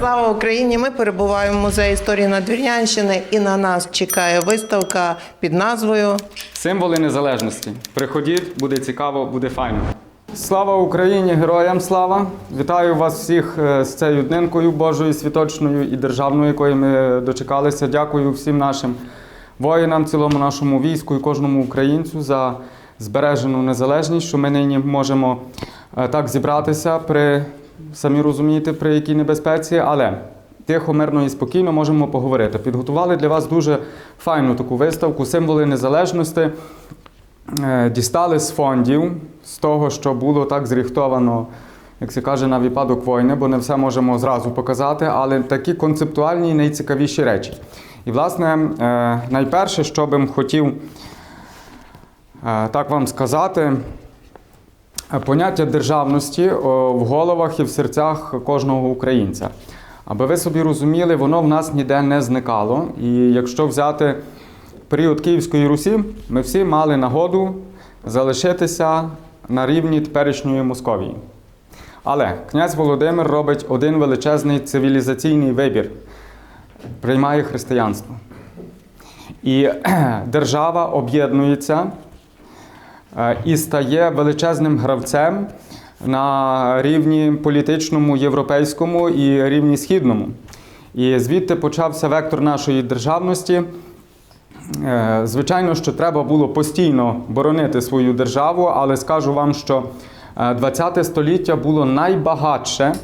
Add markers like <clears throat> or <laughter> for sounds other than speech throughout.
Слава Україні! Ми перебуваємо в музеї історії Надвірнянщини і на нас чекає виставка під назвою Символи незалежності. Приходіть, буде цікаво, буде файно. Слава Україні, героям слава! Вітаю вас всіх е, з цією днинкою Божою, світочною і державною, якої ми дочекалися. Дякую всім нашим воїнам, цілому нашому війську і кожному українцю за збережену незалежність, що ми нині можемо е, так зібратися при самі розумієте, при якій небезпеці, але тихо, мирно і спокійно можемо поговорити. Підготували для вас дуже файну таку виставку Символи незалежності. Е, Дістали з фондів, з того, що було так зріхтовано, як се каже, на випадок війни, бо не все можемо зразу показати, але такі концептуальні і найцікавіші речі. І, власне, е, найперше, що би хотів е, так вам сказати, поняття державності в головах і в серцях кожного українця. Аби ви собі розуміли, воно в нас ніде не зникало. І якщо взяти період Київської Русі, ми всі мали нагоду залишитися на рівні теперішньої Московії. Але князь Володимир робить один величезний цивілізаційний вибір, приймає християнство. І <clears throat> держава об'єднується е, і стає величезним гравцем на рівні політичному, європейському і рівні східному. І звідти почався вектор нашої державності. Е, Звичайно, що треба було постійно боронити свою державу, але скажу вам, що е, 20 століття було найбагатше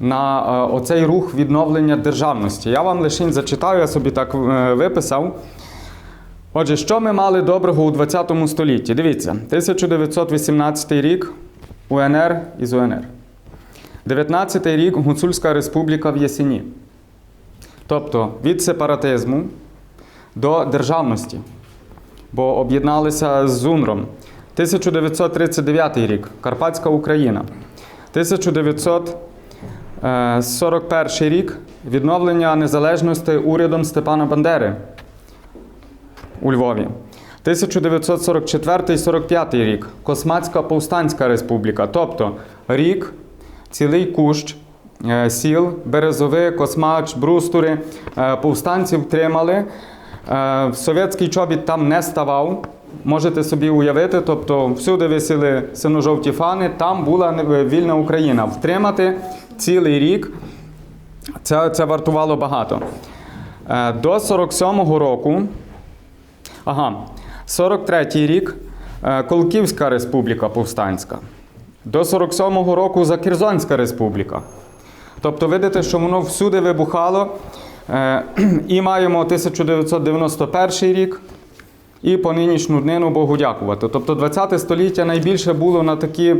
на е, оцей рух відновлення державності. Я вам лише зачитаю, я собі так е, виписав. Отже, що ми мали доброго у 20 столітті? Дивіться, 1918 рік УНР із УНР. 19 рік Гуцульська республіка в Єсені. Тобто від сепаратизму до державності, бо об'єдналися з ЗУНРом. 1939 рік Карпатська Україна. 1941 рік відновлення незалежності урядом Степана Бандери у Львові. 1944-45 рік Космацька повстанська республіка, тобто рік, цілий кущ е, сіл, Березови, Космач, Брустури, е, повстанців тримали. Е, Совєтський чобіт там не ставав. Можете собі уявити, тобто всюди висіли синьо-жовті фани, там була вільна Україна. Втримати цілий рік це, це вартувало багато. До 47-го року, ага, 43-й рік е, Колківська республіка повстанська. До 47-го року Закерзонська республіка. Тобто, видите, що воно всюди вибухало. Е, <clears throat> І маємо 1991 рік, і по нинішню днину Богу дякувати. Тобто 20 століття найбільше було на такі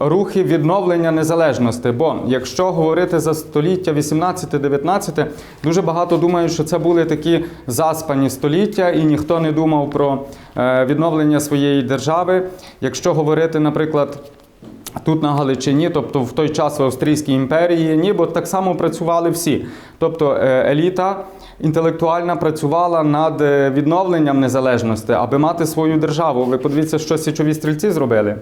рухи відновлення незалежності. Бо якщо говорити за століття 18-19, дуже багато думають, що це були такі заспані століття, і ніхто не думав про е, відновлення своєї держави. Якщо говорити, наприклад, Тут на Галичині, тобто в той час в Австрійській імперії, ніби так само працювали всі. Тобто е, еліта інтелектуальна працювала над е, відновленням незалежності, аби мати свою державу. Ви подивіться, що січові стрільці зробили.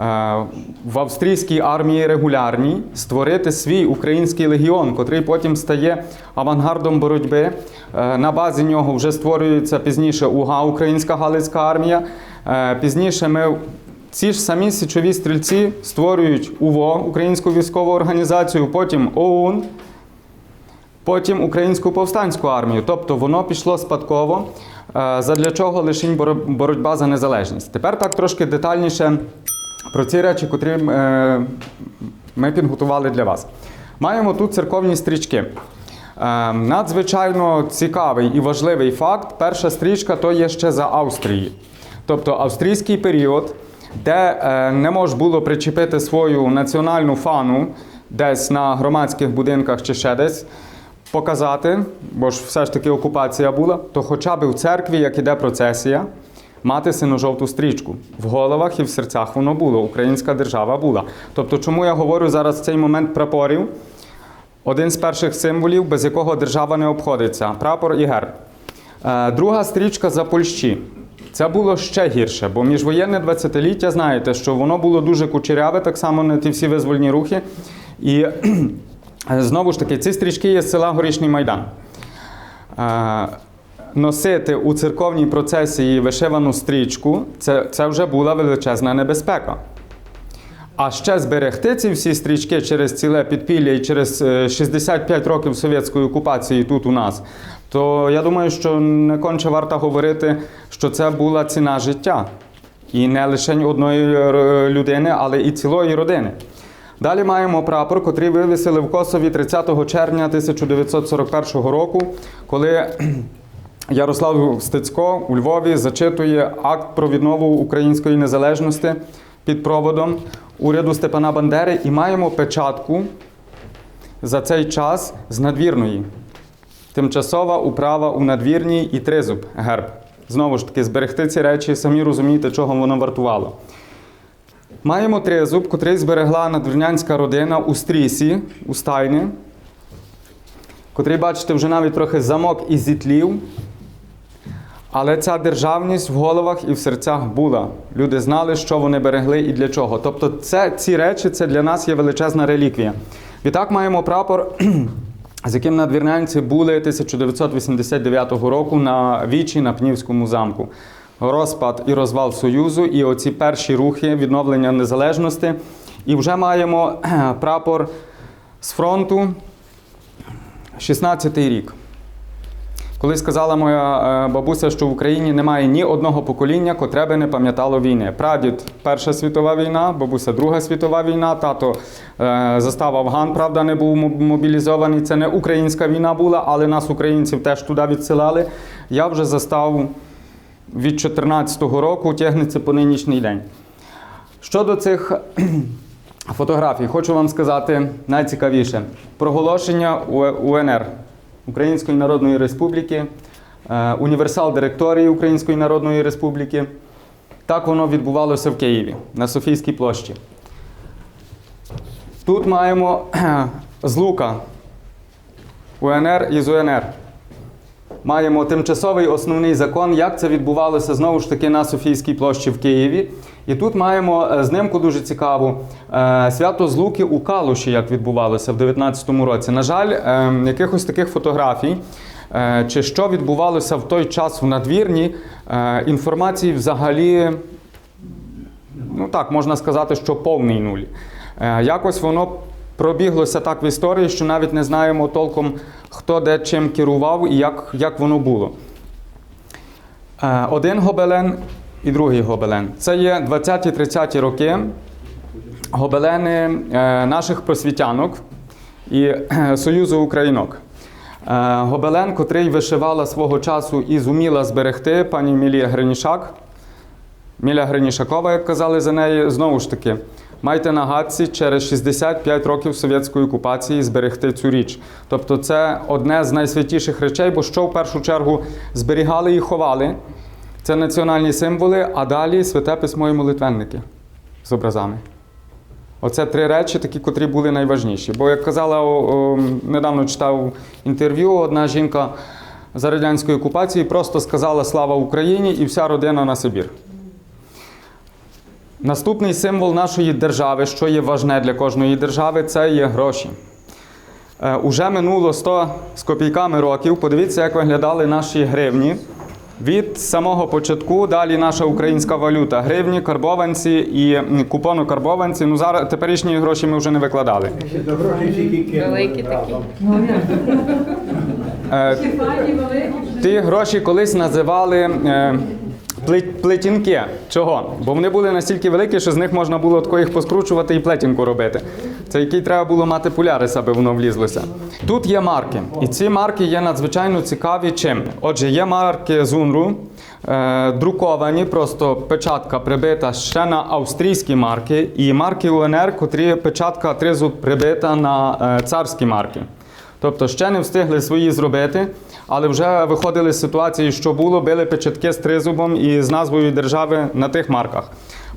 Е, В австрійській армії регулярній створити свій український легіон, котрий потім стає авангардом боротьби. Е, На базі нього вже створюється пізніше УГА, Українська Галицька армія. Е, Пізніше ми ці ж самі січові стрільці створюють УВО, Українську військову організацію, потім ОУН, потім Українську повстанську армію. Тобто воно пішло спадково, задля чого лише боротьба за незалежність. Тепер так трошки детальніше про ці речі, котрі е, ми підготували для вас. Маємо тут церковні стрічки. Е, Надзвичайно цікавий і важливий факт. Перша стрічка то є ще за Австрії. Тобто австрійський період, де е, не можна було причепити свою національну фану десь на громадських будинках чи ще десь, показати, бо ж все ж таки окупація була, то хоча б в церкві, як іде процесія, мати синьо-жовту стрічку. В головах і в серцях воно було. Українська держава була. Тобто, чому я говорю зараз цей момент прапорів? Один з перших символів, без якого держава не обходиться прапор і герб. Е, Друга стрічка за Польщі. Це було ще гірше, бо міжвоєнне 20-ліття, знаєте, що воно було дуже кучеряве, так само на ті всі визвольні рухи. І знову ж таки, ці стрічки є з села Горішній Майдан. Е, Носити у церковній процесії вишивану стрічку це, це вже була величезна небезпека. А ще зберегти ці всі стрічки через ціле підпілля і через е, 65 років совєтської окупації тут у нас, то я думаю, що не конче варто говорити, що це була ціна життя. І не лише одної е, людини, але і цілої родини. Далі маємо прапор, котрий вивісили в Косові 30 червня 1941 року, коли Ярослав Стецько у Львові зачитує акт про віднову української незалежності під проводом уряду Степана Бандери і маємо печатку за цей час з надвірної. Тимчасова управа у надвірній і тризуб герб. Знову ж таки, зберегти ці речі, самі розумієте, чого воно вартувало. Маємо тризуб, котрий зберегла надвірнянська родина у стрісі, у стайні, котрий, бачите, вже навіть трохи замок і зітлів. Але ця державність в головах і в серцях була. Люди знали, що вони берегли і для чого. Тобто, це, ці речі це для нас є величезна реліквія. Відтак маємо прапор, <clears throat> з яким надвірнянці були 1989 року на Вічі на Пнівському замку. Розпад і розвал Союзу, і оці перші рухи відновлення незалежності. І вже маємо <clears throat> прапор з фронту 16-й рік. Коли сказала моя е, бабуся, що в Україні немає ні одного покоління, котре би не пам'ятало війни. Прадід Перша світова війна, бабуся Друга світова війна, тато е, застав Афган, правда, не був мобілізований. Це не українська війна була, але нас, українців, теж туди відсилали. Я вже застав від 2014 року, тягнеться по нинішній день. Щодо цих <clears throat> фотографій, хочу вам сказати найцікавіше: проголошення УНР Української Народної Республіки, е, універсал директорії Української Народної Республіки. Так воно відбувалося в Києві на Софійській площі. Тут маємо злука УНР із УНР. Маємо тимчасовий основний закон, як це відбувалося знову ж таки на Софійській площі в Києві. І тут маємо е, знимку дуже цікаву е, свято Злуки у Калуші, як відбувалося в 19-му році. На жаль, е, якихось таких фотографій, чи що відбувалося в той час в надвірні, інформації взагалі ну так, можна сказати, що повний нуль. Якось воно пробіглося так в історії, що навіть не знаємо толком, хто де чим керував і як, як воно було. Один гобелен і другий гобелен. Це є 20-30 роки гобелени е, наших просвітянок і е, Союзу Українок. Е, Гобелен, котрий вишивала свого часу і зуміла зберегти пані Мілія Гринішак. Міля Гринішакова, як казали за неї, знову ж таки, майте на гадці через 65 років совєтської окупації зберегти цю річ. Тобто це одне з найсвятіших речей, бо що в першу чергу зберігали і ховали. Це національні символи, а далі святе письмо і молитвенники з образами. Оце три речі, такі, котрі були найважніші. Бо, як казала, о, о, недавно читав інтерв'ю, одна жінка за радянської окупації просто сказала Слава Україні і вся родина на Сибір. Наступний символ нашої держави, що є важне для кожної держави, це є гроші. Е, Уже минуло 100 з копійками років. Подивіться, як виглядали наші гривні. Від самого початку далі наша українська валюта. Гривні, карбованці і купону-карбованці. Ну зараз теперішні гроші ми вже не викладали. Великі такі. Е, Ті гроші колись називали е, плетінки. Чого? Бо вони були настільки великі, що з них можна було тако їх поскручувати і плетінку робити. Це який треба було мати полярис, аби воно влізлося. Тут є марки, і ці марки є надзвичайно цікаві чим. Отже, є марки Зунру, е, друковані, просто печатка прибита ще на австрійські марки, і марки УНР, котрі печатка тризу прибита на е, царські марки. Тобто ще не встигли свої зробити, але вже виходили з ситуації, що було, били печатки з тризубом і з назвою держави на тих марках.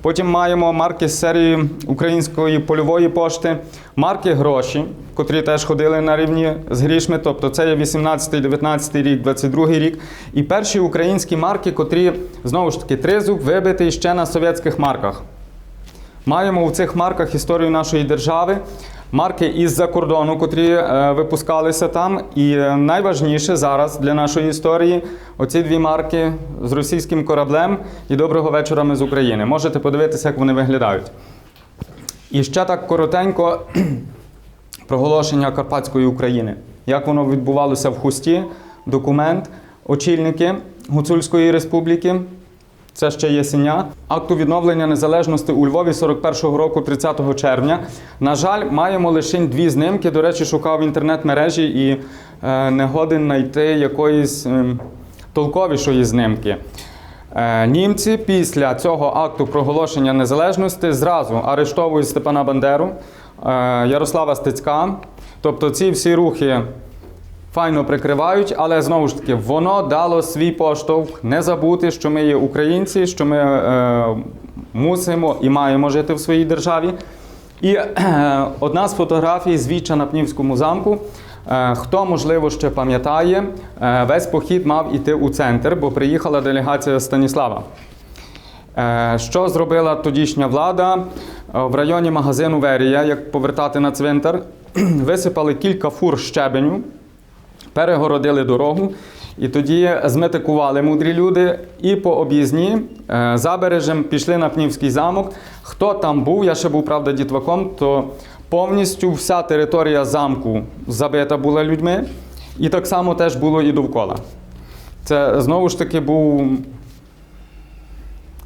Потім маємо марки з серії української польової пошти, марки гроші, котрі теж ходили на рівні з грішми. Тобто це є 18, 19 рік, 22 рік. І перші українські марки, котрі знову ж таки тризуб вибитий ще на совєтських марках. Маємо у цих марках історію нашої держави. Марки із-за кордону, котрі е, випускалися там. І е, найважніше зараз для нашої історії оці дві марки з російським кораблем і доброго вечора ми з України. Можете подивитися, як вони виглядають. І ще так коротенько <clears throat> проголошення Карпатської України. Як воно відбувалося в Хусті, документ, очільники Гуцульської республіки. Це ще є сіня. Акту відновлення незалежності у Львові 41-го року, 30 червня. На жаль, маємо лише дві знимки. До речі, шукав в інтернет-мережі і е, не годен знайти якоїсь е, толковішої знимки. Е, Німці після цього акту проголошення незалежності зразу арештовують Степана Бандеру, е, Ярослава Стецька. Тобто ці всі рухи файно прикривають, але знову ж таки воно дало свій поштовх не забути, що ми є українці, що ми е, мусимо і маємо жити в своїй державі. І е, <clears throat> одна з фотографій з на Пнівському замку. Е, Хто, можливо, ще пам'ятає, е, весь похід мав іти у центр, бо приїхала делегація Станіслава. Е, Що зробила тодішня влада? В районі магазину Верія, як повертати на цвинтар, <clears throat> висипали кілька фур щебеню, перегородили дорогу. І тоді зметикували мудрі люди і по об'їзні е, забережем пішли на Пнівський замок. Хто там був, я ще був, правда, дітваком, то повністю вся територія замку забита була людьми, і так само теж було і довкола. Це знову ж таки був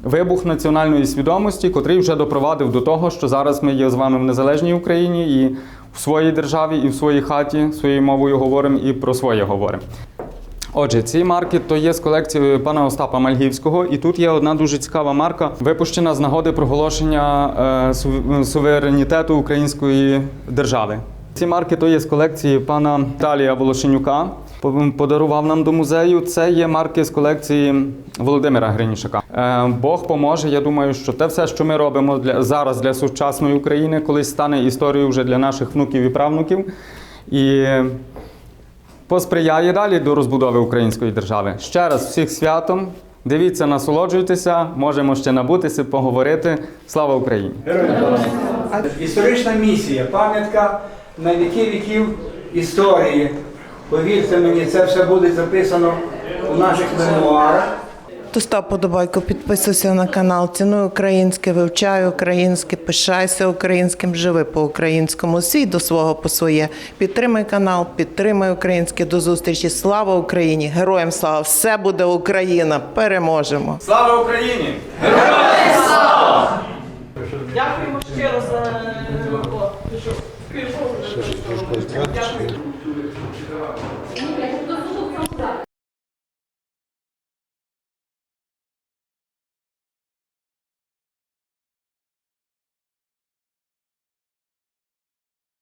вибух національної свідомості, котрий вже допровадив до того, що зараз ми є з вами в незалежній Україні і своїй державі, і в своїй хаті своєю мовою говоримо і про своє говоримо. Отже, ці марки то є з колекції пана Остапа Мальгівського, і тут є одна дуже цікава марка, випущена з нагоди проголошення е, суверенітету української держави. Ці марки то є з колекції пана Талія Волошенюка. Подарував нам до музею. Це є марки з колекції Володимира Гринішака. Е, Бог поможе. Я думаю, що те все, що ми робимо для зараз для сучасної України, колись стане історією вже для наших внуків і правнуків. І посприяє далі до розбудови української держави. Ще раз всіх святом. Дивіться, насолоджуйтеся, можемо ще набутися, поговорити. Слава Україні! Історична місія, пам'ятка на віки віків історії. Повірте мені, це все буде записано у наших мемуарах. То став подобайку, підписуйся на канал, цінуй українське, вивчай українське, пишайся українським, живи по-українському, свій до свого по своє. Підтримай канал, підтримай українське. До зустрічі. Слава Україні! Героям слава! Все буде Україна! Переможемо! Слава Україні! Дякуємо